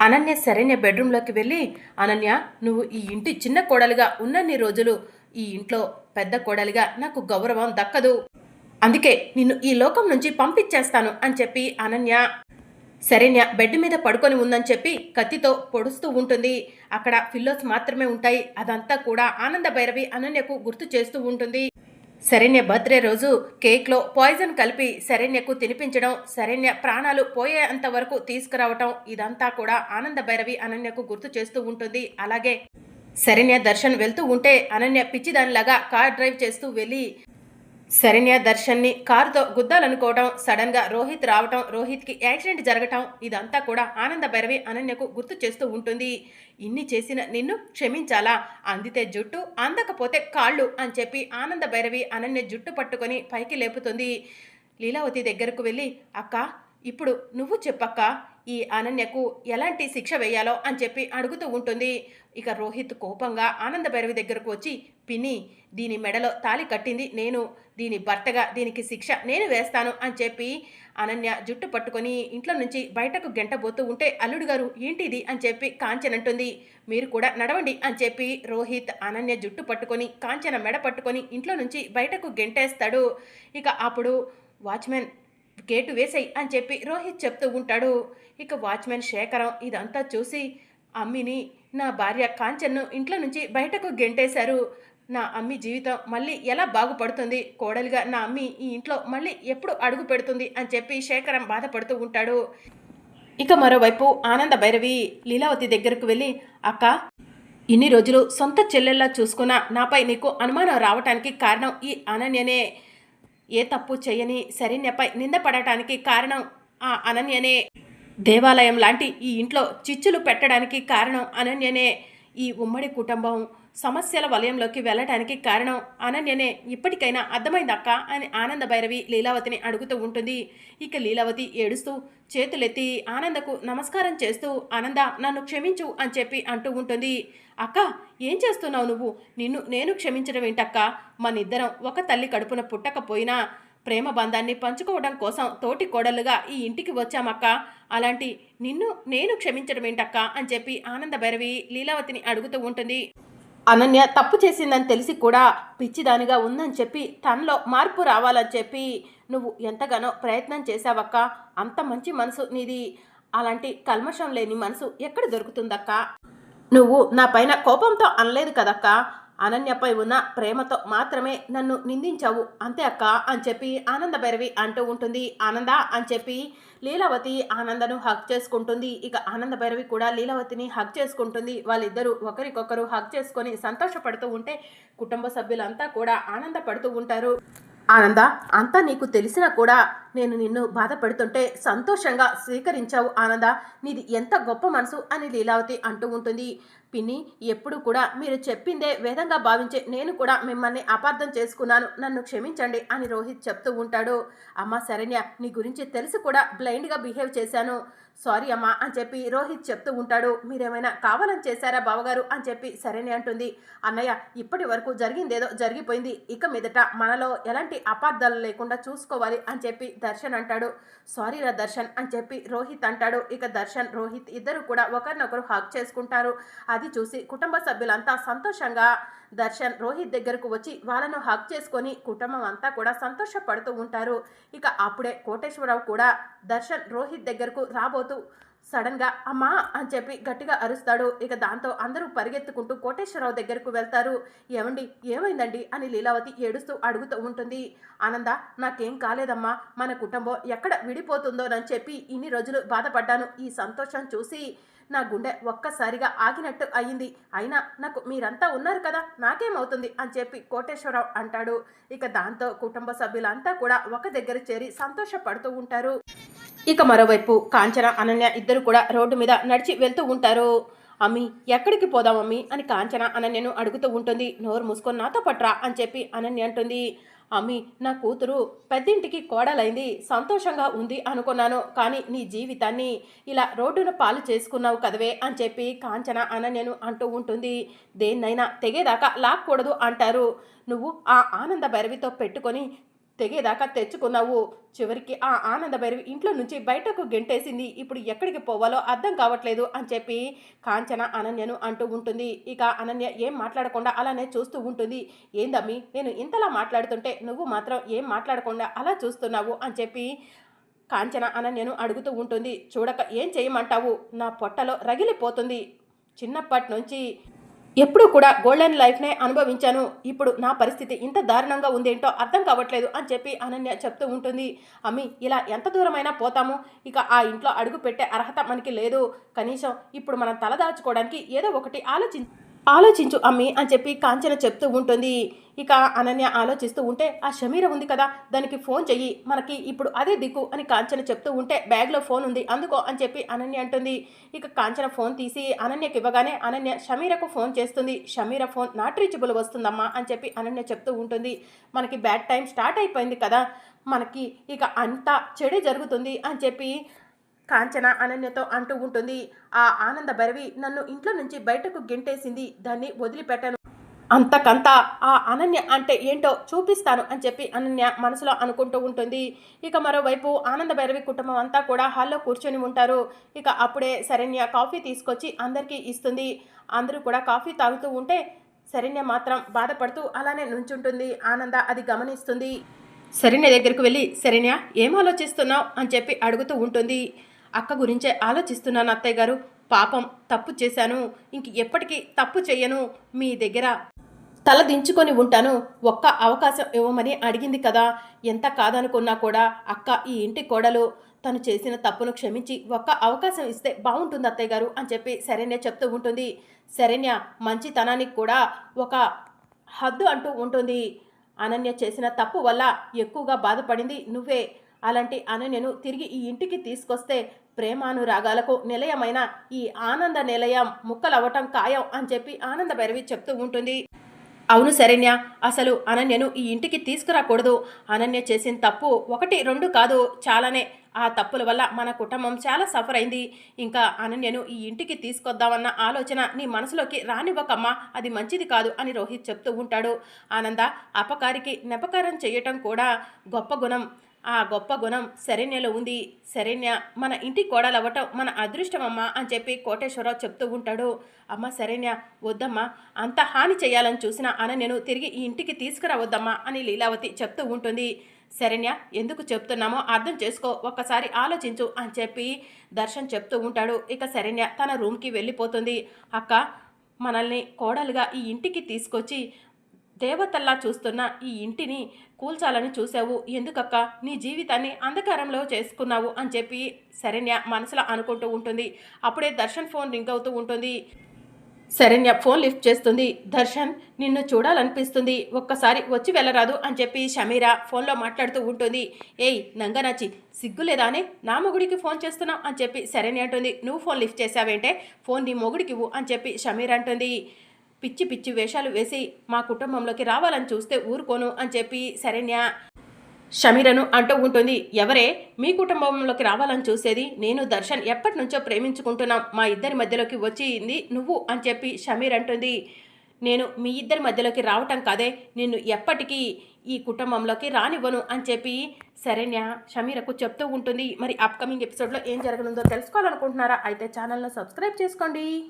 అనన్య శరణ్య బెడ్రూమ్లోకి వెళ్ళి అనన్య నువ్వు ఈ ఇంటి చిన్న కోడలిగా ఉన్నన్ని రోజులు ఈ ఇంట్లో పెద్ద కోడలిగా నాకు గౌరవం దక్కదు. అందుకే నిన్ను ఈ లోకం నుంచి పంపించేస్తాను అని చెప్పి అనన్య శరణ్య బెడ్ మీద పడుకొని ఉందని చెప్పి కత్తితో పొడుస్తూ ఉంటుంది. అక్కడ ఫిల్లోస్ మాత్రమే ఉంటాయి. అదంతా కూడా ఆనంద భైరవి అనన్యకు గుర్తు చేస్తూ ఉంటుంది. శరణ్య బర్త్డే రోజు కేక్లో పాయిజన్ కలిపి శరణ్యకు తినిపించడం శరణ్య ప్రాణాలు పోయేంత వరకు తీసుకురావటం ఇదంతా కూడా ఆనంద భైరవి అనన్యకు గుర్తు చేస్తూ ఉంటుంది. అలాగే శరణ్య దర్శన్ వెళ్తూ ఉంటే అనన్య పిచ్చిదానిలాగా కార్ డ్రైవ్ చేస్తూ వెళ్ళి శరణ్య దర్శన్ని కారుతో గుద్దాలనుకోవటం సడన్గా రోహిత్ రావటం రోహిత్కి యాక్సిడెంట్ జరగటం ఇదంతా కూడా ఆనంద భైరవి అనన్యకు గుర్తు చేస్తూ ఉంటుంది. ఇన్ని చేసిన నిన్ను క్షమించాలా? అందితే జుట్టు అందకపోతే కాళ్ళు అని చెప్పి ఆనంద భైరవి అనన్య జుట్టు పట్టుకొని పైకి లేపుతుంది. లీలావతి దగ్గరకు వెళ్ళి అక్క ఇప్పుడు నువ్వు చెప్పక్క? ఈ అనన్యకు ఎలాంటి శిక్ష వేయాలో అని చెప్పి అడుగుతూ ఉంటుంది. ఇక రోహిత్ కోపంగా ఆనంద భైరవి దగ్గరకు వచ్చి పిన్ని దీని మెడలో తాలి కట్టింది నేను. దీని భర్తగా దీనికి శిక్ష నేను వేస్తాను అని చెప్పి అనన్య జుట్టు పట్టుకొని ఇంట్లో నుంచి బయటకు గెంటబోతూ ఉంటే అల్లుడు గారు ఏంటిది? అని చెప్పి కాంచన్ అంటుంది మీరు కూడా నడవండి అని చెప్పి రోహిత్ అనన్య జుట్టు పట్టుకొని కాంచన మెడ పట్టుకొని ఇంట్లో నుంచి బయటకు గెంటేస్తాడు. ఇక అప్పుడు వాచ్మెన్ గేటు వేసేయి అని చెప్పి రోహిత్ చెప్తూ ఉంటాడు. ఇక వాచ్మెన్ శేఖరం ఇదంతా చూసి అమ్మిని నా భార్య కాంచన్ను ఇంట్లో నుంచి బయటకు గెంటేశారు. నా అమ్మి జీవితం మళ్ళీ ఎలా బాగుపడుతుంది? కోడలిగా నా అమ్మి ఈ ఇంట్లో మళ్ళీ ఎప్పుడు అడుగు పెడుతుంది? అని చెప్పి శేఖరం బాధపడుతూ ఉంటాడు. ఇక మరోవైపు ఆనంద భైరవి లీలావతి దగ్గరకు వెళ్ళి అక్క ఇన్ని రోజులు సొంత చెల్లెల్లా చూసుకున్న నాపై నీకు అనుమానం రావటానికి కారణం ఈ అనన్యనే. ఏ తప్పు చేయని శరణ్యపై నిందపడటానికి కారణం ఆ అనన్యనే. దేవాలయం లాంటి ఈ ఇంట్లో చిచ్చులు పెట్టడానికి కారణం అనన్యనే. ఈ ఉమ్మడి కుటుంబం సమస్యల వలయంలోకి వెళ్ళటానికి కారణం అనన్యనే. ఇప్పటికైనా అర్థమైందక్క అని ఆనంద భైరవి లీలావతిని అడుగుతూ ఉంటుంది. ఇక లీలావతి ఏడుస్తూ చేతులెత్తి ఆనందకు నమస్కారం చేస్తూ ఆనంద నన్ను క్షమించు అని చెప్పి అంటూ ఉంటుంది. అక్క ఏం చేస్తున్నావు నువ్వు? నిన్ను నేను క్షమించడం ఏంటక్క? మనిద్దరం ఒక తల్లి కడుపున పుట్టకపోయినా ప్రేమ బంధాన్ని పంచుకోవడం కోసం తోటి కోడలుగా ఈ ఇంటికి వచ్చామక్క. అలాంటి నిన్ను నేను క్షమించడం ఏంటక్క అని చెప్పి ఆనంద భైరవి లీలావతిని అడుగుతూ ఉంటుంది. అనన్య తప్పు చేసిందని తెలిసి కూడా పిచ్చిదానిగా ఉందని చెప్పి తనలో మార్పు రావాలని చెప్పి నువ్వు ఎంతగానో ప్రయత్నం చేశావక్క. అంత మంచి మనసు నీది. అలాంటి కల్మషం లేని మనసు ఎక్కడ దొరుకుతుందక్క? నువ్వు నా పైన కోపంతో అనలేదు కదక్క. అనన్యపై ఉన్న ప్రేమతో మాత్రమే నన్ను నిందించావు. అంతే అక్క అని చెప్పి ఆనంద భైరవి అంటూ ఉంటుంది. ఆనంద అని చెప్పి లీలావతి ఆనందను హక్ చేసుకుంటుంది. ఇక ఆనంద భైరవి కూడా లీలావతిని హక్ చేసుకుంటుంది. వాళ్ళిద్దరూ ఒకరికొకరు హక్ చేసుకొని సంతోషపడుతూ ఉంటే కుటుంబ సభ్యులంతా కూడా ఆనందపడుతూ ఉంటారు. ఆనంద అంతా నీకు తెలిసినా కూడా నేను నిన్ను బాధపడుతుంటే సంతోషంగా స్వీకరించావు ఆనంద. నీది ఎంత గొప్ప మనసు అని లీలావతి అంటూ ఉంటుంది. పిన్ని ఎప్పుడు కూడా మీరు చెప్పిందే వేదంగా భావించే నేను కూడా మిమ్మల్ని అపార్థం చేసుకున్నాను. నన్ను క్షమించండి అని రోహిత్ చెప్తూ ఉంటాడు. అమ్మ శరణ్య నీ గురించి తెలిసి కూడా బ్లైండ్గా బిహేవ్ చేశాను. సారీ అమ్మా అని చెప్పి రోహిత్ చెప్తూ ఉంటాడు. మీరేమైనా కావాలని చేశారా బావగారు? అని చెప్పి సరేనే అంటుంది. అన్నయ్య ఇప్పటి వరకు జరిగిందేదో జరిగిపోయింది. ఇక మీదట మనలో ఎలాంటి అపార్థాలు లేకుండా చూసుకోవాలి అని చెప్పి దర్శన్ అంటాడు. సారీ రా దర్శన్ అని చెప్పి రోహిత్ అంటాడు. ఇక దర్శన్ రోహిత్ ఇద్దరు కూడా ఒకరినొకరు హక్ చేసుకుంటారు. అది చూసి కుటుంబ సభ్యులంతా సంతోషంగా దర్శన్ రోహిత్ దగ్గరకు వచ్చి వాళ్ళను హక్ చేసుకొని కుటుంబం అంతా కూడా సంతోషపడుతూ ఉంటారు. ఇక అప్పుడే కోటేశ్వరరావు కూడా దర్శన్ రోహిత్ దగ్గరకు రాబోతూ సడన్గా అమ్మా అని చెప్పి గట్టిగా అరుస్తాడు. ఇక దాంతో అందరూ పరిగెత్తుకుంటూ కోటేశ్వరరావు దగ్గరకు వెళ్తారు. ఏమండి ఏమైందండి? అని లీలావతి ఏడుస్తూ అడుగుతూ ఉంటుంది. ఆనంద నాకేం కాలేదమ్మా. మన కుటుంబం ఎక్కడ విడిపోతుందోనని చెప్పి ఇన్ని రోజులు బాధపడ్డాను. ఈ సంతోషం చూసి నా గుండె ఒక్కసారిగా ఆగినట్టు అయ్యింది. అయినా నాకు మీరంతా ఉన్నారు కదా నాకేమవుతుంది అని చెప్పి కోటేశ్వరరావు అంటాడు. ఇక దాంతో కుటుంబ సభ్యులంతా కూడా ఒక దగ్గర చేరి సంతోషపడుతూ ఉంటారు. ఇక మరోవైపు కాంచన అనన్య ఇద్దరు కూడా రోడ్డు మీద నడిచి వెళ్తూ ఉంటారు. అమ్మి ఎక్కడికి పోదాం అమ్మి? అని కాంచన అనన్యను అడుగుతూ ఉంటుంది. నోరు మూసుకొని నాతో పట్రా అని చెప్పి అనన్య అంటుంది. అమ్మి నా కూతురు పెద్దింటికి కోడలైంది సంతోషంగా ఉంది అనుకున్నాను కానీ నీ జీవితాన్ని ఇలా రోడ్డున పాలు చేసుకున్నావు కదవే అని చెప్పి కాంచన అనన్యను అంటూ ఉంటుంది. దేన్నైనా తెగేదాకా లాక్కూడదు అంటారు. నువ్వు ఆ ఆనంద భైరవితో పెట్టుకొని తెగేదాకా తెచ్చుకున్నావు. చివరికి ఆ ఆనంద భైరవి ఇంట్లో నుంచి బయటకు గెంటేసింది. ఇప్పుడు ఎక్కడికి పోవాలో అర్థం కావట్లేదు అని చెప్పి కాంచన అనన్యను అంటూ ఉంటుంది. ఇక అనన్య ఏం మాట్లాడకుండా అలానే చూస్తూ ఉంటుంది. ఏందమ్మి నేను ఇంతలా మాట్లాడుతుంటే నువ్వు మాత్రం ఏం మాట్లాడకుండా అలా చూస్తున్నావు? అని చెప్పి కాంచన అనన్యను అడుగుతూ ఉంటుంది. చూడక ఏం చేయమంటావు? నా పొట్టలో రగిలిపోతుంది. చిన్నప్పటి నుంచి ఎప్పుడూ కూడా గోల్డెన్ లైఫ్నే అనుభవించాను. ఇప్పుడు నా పరిస్థితి ఇంత దారుణంగా ఉందేంటో అర్థం కావట్లేదు అని చెప్పి అనన్య చెప్తూ ఉంటుంది. అమ్మి ఇలా ఎంత దూరమైనా పోతాము. ఇక ఆ ఇంట్లో అడుగు పెట్టే అర్హత మనకి లేదు. కనీసం ఇప్పుడు మనం తలదాచుకోవడానికి ఏదో ఒకటి ఆలోచి ఆలోచించు అమ్మి అని చెప్పి కాంచన చెప్తూ ఉంటుంది. ఇక అనన్య ఆలోచిస్తూ ఉంటే ఆ షమీర ఉంది కదా దానికి ఫోన్ చెయ్యి. మనకి ఇప్పుడు అదే దిక్కు అని కాంచన చెప్తూ ఉంటే బ్యాగ్లో ఫోన్ ఉంది అందుకో అని చెప్పి అనన్య అంటుంది. ఇక కాంచన ఫోన్ తీసి అనన్యకి ఇవ్వగానే అనన్య షమీరకు ఫోన్ చేస్తుంది. షమీర ఫోన్ నాట్ రీచబుల్ వస్తుందమ్మా అని చెప్పి అనన్య చెప్తూ ఉంటుంది. మనకి బ్యాడ్ టైం స్టార్ట్ అయిపోయింది కదా మనకి ఇక అంతా చెడే జరుగుతుంది అని చెప్పి కాంచన అనన్యతో అంటూ ఉంటుంది. ఆ ఆనంద భైరవి నన్ను ఇంట్లో నుంచి బయటకు గెంటేసింది. దాన్ని వదిలిపెట్టాను. అంతకంతా ఆ అనన్య అంటే ఏంటో చూపిస్తాను అని చెప్పి అనన్య మనసులో అనుకుంటూ ఉంటుంది. ఇక మరోవైపు ఆనంద భైరవి కుటుంబం అంతా కూడా హాల్లో కూర్చొని ఉంటారు. ఇక అప్పుడే శరణ్య కాఫీ తీసుకొచ్చి అందరికీ ఇస్తుంది. అందరూ కూడా కాఫీ తాగుతూ ఉంటే శరణ్య మాత్రం బాధపడుతూ అలానే నుంచుంటుంది. ఆనంద అది గమనిస్తుంది. శరణ్య దగ్గరికి వెళ్ళి శరణ్య ఏం ఆలోచిస్తున్నావు? అని చెప్పి అడుగుతూ ఉంటుంది. అక్క గురించే ఆలోచిస్తున్నాను అత్తయ్య గారు. పాపం తప్పు చేశాను. ఇంక ఎప్పటికీ తప్పు చెయ్యను. మీ దగ్గర తల దించుకొని ఉంటాను. ఒక్క అవకాశం ఇవ్వమని అడిగింది కదా. ఎంత కాదనుకున్నా కూడా అక్క ఈ ఇంటి కోడలు. తను చేసిన తప్పును క్షమించి ఒక్క అవకాశం ఇస్తే బాగుంటుంది అత్తయ్య గారు అని చెప్పి శరణ్య చెప్తూ ఉంటుంది. శరణ్య మంచితనానికి కూడా ఒక హద్దు అంటూ ఉంటుంది. అనన్య చేసిన తప్పు వల్ల ఎక్కువగా బాధపడింది నువ్వే. అలాంటి అనన్యను తిరిగి ఈ ఇంటికి తీసుకొస్తే ప్రేమానురాగాలకు నిలయమైన ఈ ఆనంద నిలయం ముక్కలవ్వటం ఖాయం అని చెప్పి ఆనంద భైరవి చెప్తూ ఉంటుంది. అవును శరణ్య అసలు అనన్యను ఈ ఇంటికి తీసుకురాకూడదు. అనన్య చేసిన తప్పు ఒకటి రెండు కాదు చాలానే. ఆ తప్పుల వల్ల మన కుటుంబం చాలా సఫర్ అయింది. ఇంకా అనన్యను ఈ ఇంటికి తీసుకొద్దామన్న ఆలోచన నీ మనసులోకి రానివ్వకమ్మా అది మంచిది కాదు అని రోహిత్ చెప్తూ ఉంటాడు. ఆనంద అపకారికి నెపకారం చేయటం కూడా గొప్ప గుణం. ఆ గొప్ప గుణం శరణ్యలో ఉంది. శరణ్య మన ఇంటి కోడలవ్వటం మన అదృష్టమమ్మా అని చెప్పి కోటేశ్వరరావు చెప్తూ ఉంటాడు. అమ్మ శరణ్య వద్దమ్మా అంత హాని చేయాలని చూసిన నేను తిరిగి ఈ ఇంటికి తీసుకురావద్దమ్మా అని లీలావతి చెప్తూ ఉంటుంది. శరణ్య ఎందుకు చెప్తున్నామో అర్థం చేసుకో ఒక్కసారి ఆలోచించు అని చెప్పి దర్శన్ చెప్తూ ఉంటాడు. ఇక శరణ్య తన రూమ్కి వెళ్ళిపోతుంది. అక్క మనల్ని కోడలుగా ఈ ఇంటికి తీసుకొచ్చి దేవతల్లా చూస్తున్న ఈ ఇంటిని కూల్చాలని చూసావు ఎందుకక్క? నీ జీవితాన్ని అంధకారంలో చేసుకున్నావు అని చెప్పి శరణ్య మనసులో అనుకుంటూ ఉంటుంది. అప్పుడే దర్శన్ ఫోన్ రింగ్ అవుతూ ఉంటుంది. శరణ్య ఫోన్ లిఫ్ట్ చేస్తుంది. దర్శన్ నిన్ను చూడాలనిపిస్తుంది. ఒక్కసారి వచ్చి వెళ్ళరాదు అని చెప్పి షమీరా ఫోన్లో మాట్లాడుతూ ఉంటుంది. ఏయ్ నంగనాచి సిగ్గులేదా అని? నా మొగుడికి ఫోన్ చేస్తున్నావు అని చెప్పి శరణ్య అంటుంది. నువ్వు ఫోన్ లిఫ్ట్ చేసావేంటే ఫోన్ నీ మొగుడికి ఇవ్వు అని చెప్పి షమీర్ అంటుంది. పిచ్చి పిచ్చి వేషాలు వేసి మా కుటుంబంలోకి రావాలని చూస్తే ఊరుకోను అని చెప్పి శరణ్య షమీరను అంటూ ఉంటుంది. ఎవరే? మీ కుటుంబంలోకి రావాలని చూసేది నేను దర్శన్. ఎప్పటి నుంచో ప్రేమించుకుంటున్నాం. మా ఇద్దరి మధ్యలోకి వచ్చింది నువ్వు అని చెప్పి షమీర్ అంటుంది. నేను మీ ఇద్దరి మధ్యలోకి రావటం కాదే. నిన్ను ఎప్పటికీ ఈ కుటుంబంలోకి రానివ్వను అని చెప్పి శరణ్య షమీరకు చెప్తూ ఉంటుంది. మరి అప్కమింగ్ ఎపిసోడ్లో ఏం జరగనుందో తెలుసుకోవాలనుకుంటున్నారా? అయితే ఛానల్ను సబ్స్క్రైబ్ చేసుకోండి.